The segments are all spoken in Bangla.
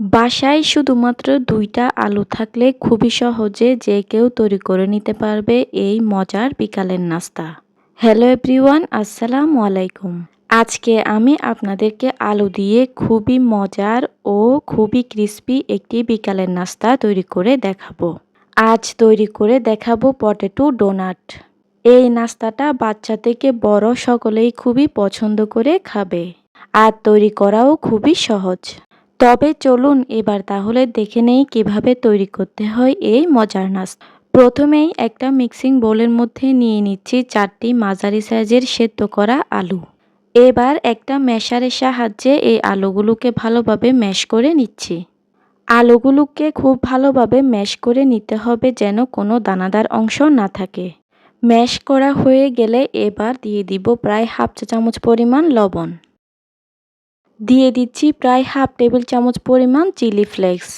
বাসায় শুধুমাত্র দুইটা আলু থাকলে খুবই সহজে যে কেউ তৈরি করে নিতে পারবে এই মজার বিকালের নাস্তা। হ্যালো এভরিওয়ান আসসালামু আলাইকুম। আজকে আমি আপনাদেরকে আলু দিয়ে খুবই মজার ও খুবই ক্রিস্পি একটি বিকালের নাস্তা তৈরি করে দেখাবো। আজ তৈরি করে দেখাবো পটেটো ডোনাট এই নাস্তাটা বাচ্চা থেকে বড় সকলেই খুবই পছন্দ করে খাবে। আর তৈরি করাও খুবই সহজ। তবে চলুন এবার তাহলে দেখে নেই কীভাবে তৈরি করতে হয় এই মজার নাস্তা। প্রথমেই একটা মিক্সিং বোলের মধ্যে নিয়ে নিচ্ছি চারটি মাঝারি সাইজের সেদ্ধ করা আলু। এবার একটা ম্যাশারের সাহায্যে এই আলুগুলোকে ভালোভাবে ম্যাশ করে নিচ্ছি। আলুগুলোকে খুব ভালোভাবে ম্যাশ করে নিতে হবে যেন কোনো দানাদার অংশ না থাকে। ম্যাশ করা হয়ে গেলে এবার দিয়ে দিব প্রায় হাফ চা চামচ পরিমাণ লবণ। দিয়ে দিচ্ছি প্রায় হাফ টেবিল চামচ পরিমাণ চিলি ফ্লেক্স।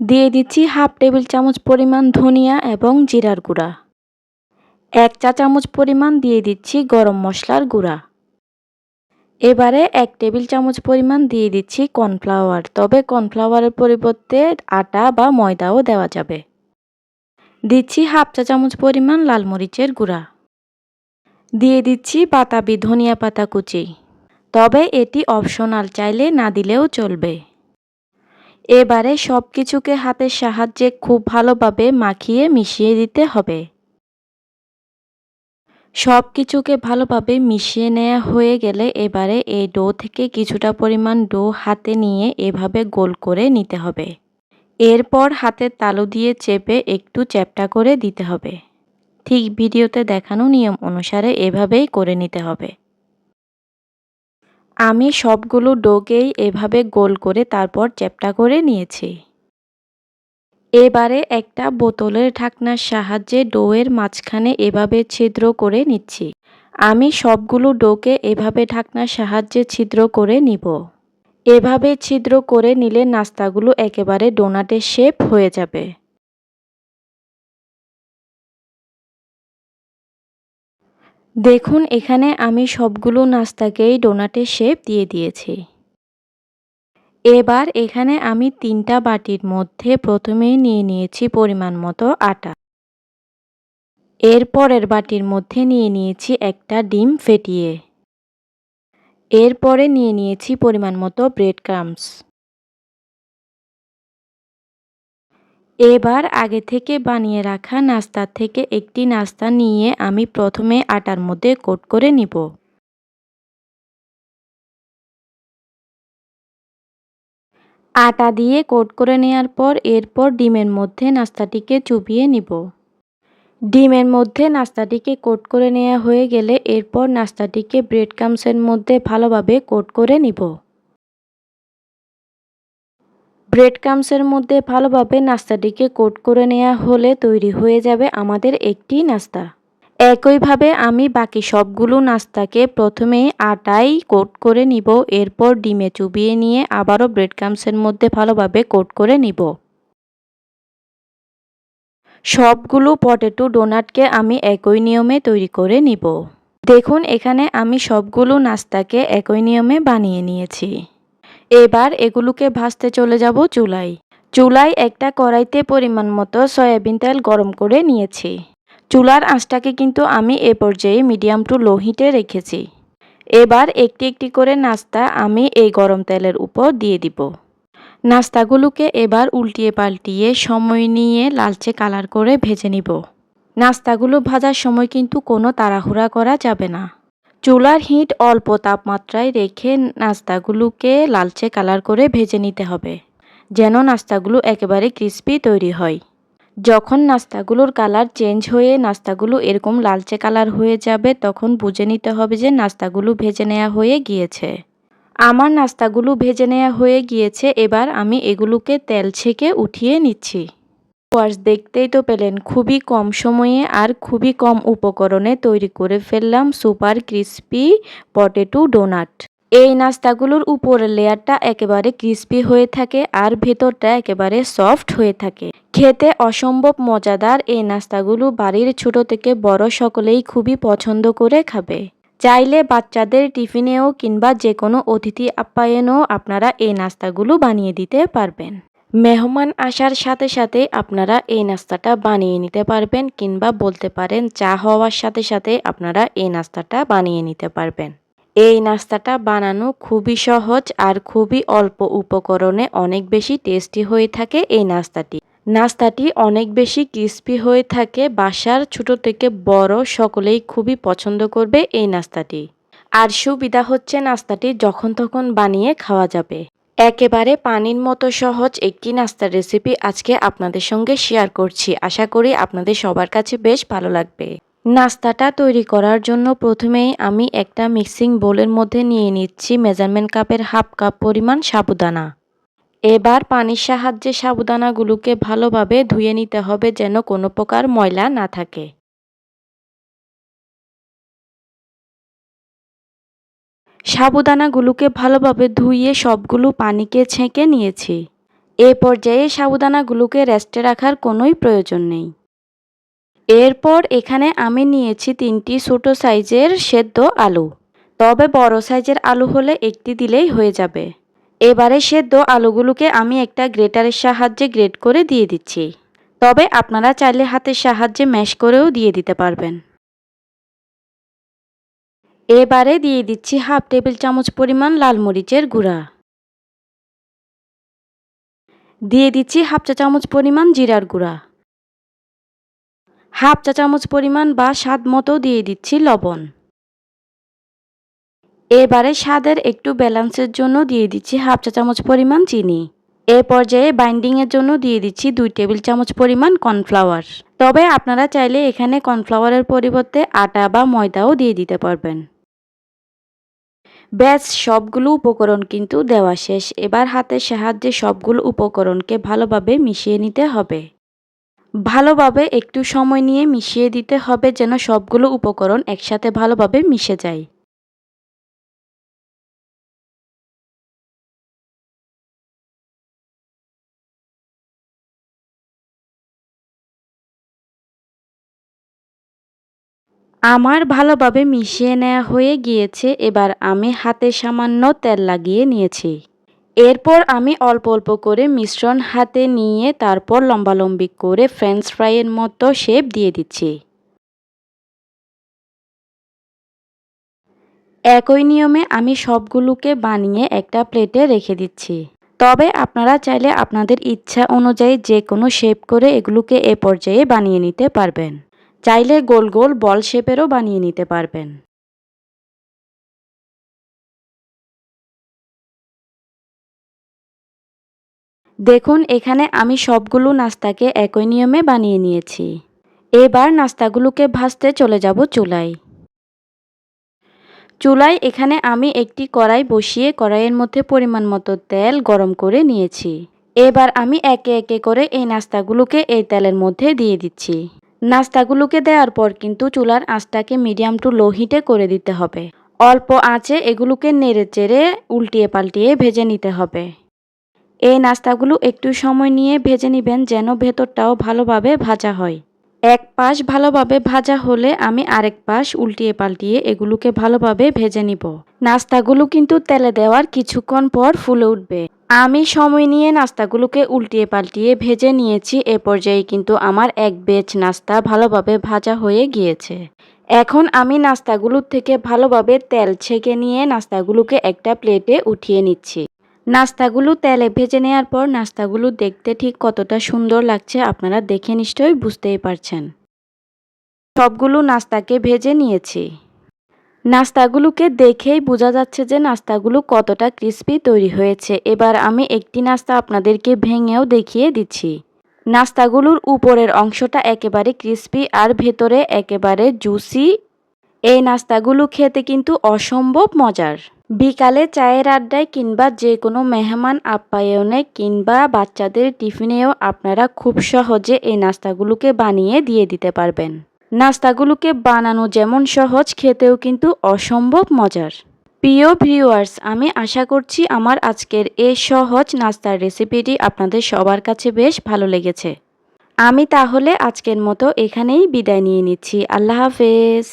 দিয়ে দিচ্ছি হাফ টেবিল চামচ পরিমাণ ধনিয়া এবং জিরার গুঁড়া। এক চা চামচ পরিমাণ দিয়ে দিচ্ছি গরম মশলার গুঁড়া। এবারে এক টেবিল চামচ পরিমাণ দিয়ে দিচ্ছি কর্নফ্লাওয়ার। তবে কর্নফ্লাওয়ারের পরিবর্তে আটা বা ময়দাও দেওয়া যাবে। দিচ্ছি হাফ চা চামচ পরিমাণ লাল মরিচের গুঁড়া। দিয়ে দিচ্ছি বাতাবি ধনিয়া পাতা কুচি। তবে এটি অপশনাল, চাইলে না দিলেও চলবে। এবারে সব কিছুকে হাতের সাহায্যে খুব ভালোভাবে মাখিয়ে মিশিয়ে দিতে হবে। সব কিছুকে ভালোভাবে মিশিয়ে নেওয়া হয়ে গেলে এবারে এই ডো থেকে কিছুটা পরিমাণ ডো হাতে নিয়ে এভাবে গোল করে নিতে হবে। এরপর হাতের তালু দিয়ে চেপে একটু চ্যাপটা করে দিতে হবে। ঠিক ভিডিওতে দেখানো নিয়ম অনুসারে এভাবেই করে নিতে হবে। আমি সবগুলো ডোকেই এভাবে গোল করে তারপর চ্যাপটা করে নিয়েছি। এবারে একটা বোতলের ঢাকনার সাহায্যে ডোয়ের মাঝখানে এভাবে ছিদ্র করে নিচ্ছি। আমি সবগুলো ডোকে এভাবে ঢাকনার সাহায্যে ছিদ্র করে নিব। এভাবে ছিদ্র করে নিলে নাস্তাগুলো একেবারে ডোনাটের শেপ হয়ে যাবে। দেখুন, এখানে আমি সবগুলো নাস্তাকেই ডোনাটের শেপ দিয়ে দিয়েছি। এবার এখানে আমি তিনটা বাটির মধ্যে প্রথমেই নিয়ে নিয়েছি পরিমাণ মতো আটা। এরপরের বাটির মধ্যে নিয়ে নিয়েছি একটা ডিম ফেটিয়ে। এরপরে নিয়ে নিয়েছি পরিমাণ মতো ব্রেড ক্রামস। এবার আগে থেকে বানিয়ে রাখা নাস্তার থেকে একটি নাস্তা নিয়ে আমি প্রথমে আটার মধ্যে কোট করে নিব। আটা দিয়ে কোট করে নেওয়ার পর এরপর ডিমের মধ্যে নাস্তাটিকে চুবিয়ে নিব। ডিমের মধ্যে নাস্তাটিকে কোট করে নেওয়া হয়ে গেলে এরপর নাস্তাটিকে ব্রেড কামসের মধ্যে ভালোভাবে কোট করে নিব। ব্রেড ক্রামসের মধ্যে ভালোভাবে নাস্তাটিকে কোট করে নেওয়া হলে তৈরি হয়ে যাবে আমাদের একটি নাস্তা। একইভাবে আমি বাকি সবগুলো নাস্তাকে প্রথমে আটাই কোট করে নিব, এরপর ডিমে চুবিয়ে নিয়ে আবারও ব্রেড ক্রামসের মধ্যে ভালোভাবে কোট করে নিব। সবগুলো পটেটো ডোনাটকে আমি একই নিয়মে তৈরি করে নিব। দেখুন, এখানে আমি সবগুলো নাস্তাকে একই নিয়মে বানিয়ে নিয়েছি। এবার এগুলোকে ভাজতে চলে যাব চুলায়। চুলায় একটা কড়াইতে পরিমাণ মতো সয়াবিন তেল গরম করে নিয়েছি। চুলার আঁচটাকে কিন্তু আমি এ পর্যায়ে মিডিয়াম টু লো হিটে রেখেছি। এবার একটি একটি করে নাস্তা আমি এই গরম তেলের উপর দিয়ে দিব। নাস্তাগুলোকে এবার উল্টিয়ে পাল্টিয়ে সময় নিয়ে লালচে কালার করে ভেজে নিব। নাস্তাগুলো ভাজার সময় কিন্তু কোনো তাড়াহুড়া করা যাবে না। চুলার হিট অল্প তাপমাত্রায় রেখে নাস্তাগুলোকে লালচে কালার করে ভেজে নিতে হবে, যেন নাস্তাগুলো একেবারে ক্রিস্পি তৈরি হয়। যখন নাস্তাগুলোর কালার চেঞ্জ হয়ে নাস্তাগুলো এরকম লালচে কালার হয়ে যাবে, তখন বুঝে নিতে হবে যে নাস্তাগুলো ভেজে নেওয়া হয়ে গিয়েছে। আমার নাস্তাগুলো ভেজে নেওয়া হয়ে গিয়েছে, এবার আমি এগুলোকে তেল ছেঁকে উঠিয়ে নিচ্ছি। ওয়ার্স দেখতেই তো পেলেন, খুবই কম সময়ে আর খুবই কম উপকরণে তৈরি করে ফেললাম সুপার ক্রিস্পি পটেটো ডোনাট। এই নাস্তাগুলোর উপরের লেয়ারটা একেবারে ক্রিস্পি হয়ে থাকে আর ভেতরটা একেবারে সফট হয়ে থাকে। খেতে অসম্ভব মজাদার এই নাস্তাগুলো বাড়ির ছোট থেকে বড় সকলেই খুবই পছন্দ করে খাবে। চাইলে বাচ্চাদের টিফিনেও কিংবা যে কোনো অতিথি আপ্যায়নেও আপনারা এই নাস্তাগুলো বানিয়ে দিতে পারবেন। মেহমান আসার সাথে সাথে আপনারা এই নাস্তাটা বানিয়ে নিতে পারবেন কিংবা বলতে পারেন চা হওয়ার সাথে সাথে আপনারা এই নাস্তাটা বানিয়ে নিতে পারবেন। এই নাস্তাটা বানানো খুবই সহজ আর খুবই অল্প উপকরণে অনেক বেশি টেস্টি হয়ে থাকে এই নাস্তাটি। নাস্তাটি অনেক বেশি ক্রিস্পি হয়ে থাকে, বাসার ছোট থেকে বড় সকলেই খুবই পছন্দ করবে এই নাস্তাটি। আর সুবিধা হচ্ছে নাস্তাটি যখন তখন বানিয়ে খাওয়া যাবে। একেবারে পানির মতো সহজ একটি নাস্তার রেসিপি আজকে আপনাদের সঙ্গে শেয়ার করছি। আশা করি আপনাদের সবার কাছে বেশ ভালো লাগবে। নাস্তাটা তৈরি করার জন্য প্রথমেই আমি একটা মিক্সিং বোলের মধ্যে নিয়ে নিচ্ছি মেজারমেন্ট কাপের হাফ কাপ পরিমাণ সাবুদানা। এবার পানির সাহায্যে সাবুদানাগুলোকে ভালোভাবে ধুয়ে নিতে হবে যেন কোনো প্রকার ময়লা না থাকে। সাবুদানাগুলোকে ভালোভাবে ধুইয়ে সবগুলো পানিকে ছেঁকে নিয়েছি। এ পর্যায়ে সাবুদানাগুলোকে রেস্টে রাখার কোনোই প্রয়োজন নেই। এরপর এখানে আমি নিয়েছি তিনটি ছোটো সাইজের সেদ্ধ আলু। তবে বড় সাইজের আলু হলে একটি দিলেই হয়ে যাবে। এবারে সেদ্ধ আলুগুলোকে আমি একটা গ্রেটারের সাহায্যে গ্রেট করে দিয়ে দিচ্ছি। তবে আপনারা চাইলে হাতের সাহায্যে ম্যাশ করেও দিয়ে দিতে পারবেন। এবারে দিয়ে দিচ্ছি হাফ টেবিল চামচ পরিমাণ লাল মরিচের গুঁড়া। দিয়ে দিচ্ছি হাফ চা চামচ পরিমাণ জিরার গুঁড়া। হাফ চা চামচ পরিমাণ বা স্বাদ মতো দিয়ে দিচ্ছি লবণ। এবারে স্বাদের একটু ব্যালেন্সের জন্য দিয়ে দিচ্ছি হাফ চা চামচ পরিমাণ চিনি। এ পর্যায়ে বাইন্ডিংয়ের জন্য দিয়ে দিচ্ছি দুই টেবিল চামচ পরিমাণ কর্নফ্লাওয়ার। তবে আপনারা চাইলে এখানে কর্নফ্লাওয়ারের পরিবর্তে আটা বা ময়দাও দিয়ে দিতে পারবেন। ব্যাস, সবগুলো উপকরণ কিন্তু দেওয়া শেষ। এবার হাতের সাহায্যে সবগুলো উপকরণকে ভালোভাবে মিশিয়ে নিতে হবে। ভালোভাবে একটু সময় নিয়ে মিশিয়ে দিতে হবে যেন সবগুলো উপকরণ একসাথে ভালোভাবে মিশে যায়। আমার ভালোভাবে মিশিয়ে নেওয়া হয়ে গিয়েছে, এবার আমি হাতে সামান্য তেল লাগিয়ে নিয়েছি। এরপর আমি অল্প অল্প করে মিশ্রণ হাতে নিয়ে তারপর লম্বালম্বি করে ফ্রেঞ্চ ফ্রাইয়ের মতো শেপ দিয়ে দিচ্ছি। একই নিয়মে আমি সবগুলোকে বানিয়ে একটা প্লেটে রেখে দিচ্ছি। তবে আপনারা চাইলে আপনাদের ইচ্ছা অনুযায়ী যে কোনো শেপ করে এগুলোকে এ পর্যায়ে বানিয়ে নিতে পারবেন। চাইলে গোল গোল বল শেপেরও বানিয়ে নিতে পারবেন। দেখুন, এখানে আমি সবগুলো নাস্তাকে একই নিয়মে বানিয়ে নিয়েছি। এবার নাস্তাগুলোকে ভাজতে চলে যাব চুলায়। চুলায় এখানে আমি একটি কড়াই বসিয়ে কড়াইয়ের মধ্যে পরিমাণ মতো তেল গরম করে নিয়েছি। এবার আমি একে একে করে এই নাস্তাগুলোকে এই তেলের মধ্যে দিয়ে দিচ্ছি। নাস্তাগুলোকে দেওয়ার পর কিন্তু চুলার আঁচটাকে মিডিয়াম টু লো হিটে করে দিতে হবে। অল্প আঁচে এগুলোকে নেড়ে চেড়ে উল্টিয়ে পাল্টিয়ে ভেজে নিতে হবে। এই নাস্তাগুলো একটু সময় নিয়ে ভেজে নেবেন যেন ভেতরটাও ভালোভাবে ভাজা হয়। এক পাশ ভালোভাবে ভাজা হলে আমি আরেক পাশ উল্টিয়ে পাল্টিয়ে এগুলোকে ভালোভাবে ভেজে নিব। নাস্তাগুলো কিন্তু তেলে দেওয়ার কিছুক্ষণ পর ফুলে উঠবে। আমি সময় নিয়ে নাস্তাগুলোকে উল্টিয়ে পাল্টিয়ে ভেজে নিয়েছি, এ পর্যায়ে কিন্তু আমার এক বেচ নাস্তা ভালোভাবে ভাজা হয়ে গিয়েছে। এখন আমি নাস্তাগুলোর থেকে ভালোভাবে তেল ছেঁকে নিয়ে নাস্তাগুলোকে একটা প্লেটে উঠিয়ে নিচ্ছি। নাস্তাগুলো তেলে ভেজে নেওয়ার পর নাস্তাগুলো দেখতে ঠিক কতটা সুন্দর লাগছে আপনারা দেখে নিশ্চয়ই বুঝতেই পারছেন। সবগুলো নাস্তাকে ভেজে নিয়েছি। নাস্তাগুলোকে দেখেই বোঝা যাচ্ছে যে নাস্তাগুলো কতটা ক্রিস্পি তৈরি হয়েছে। এবার আমি একটি নাস্তা আপনাদেরকে ভেঙেও দেখিয়ে দিচ্ছি। নাস্তাগুলোর উপরের অংশটা একেবারে ক্রিস্পি আর ভেতরে একেবারে জুসি। এই নাস্তাগুলো খেতে কিন্তু অসম্ভব মজার। বিকালে চায়ের আড্ডায় কিংবা যে কোনো মেহমান আপ্যায়নে কিংবা বাচ্চাদের টিফিনেও আপনারা খুব সহজে এই নাস্তাগুলোকে বানিয়ে দিয়ে দিতে পারবেন। নাস্তাগুলোকে বানানো যেমন সহজ, খেতেও কিন্তু অসম্ভব মজার। প্রিয় ভিউয়ার্স, আমি আশা করছি আমার আজকের এই সহজ নাস্তার রেসিপিটি আপনাদের সবার কাছে বেশ ভালো লেগেছে। আমি তাহলে আজকের মতো এখানেই বিদায় নিয়ে নিচ্ছি। আল্লাহ হাফেজ।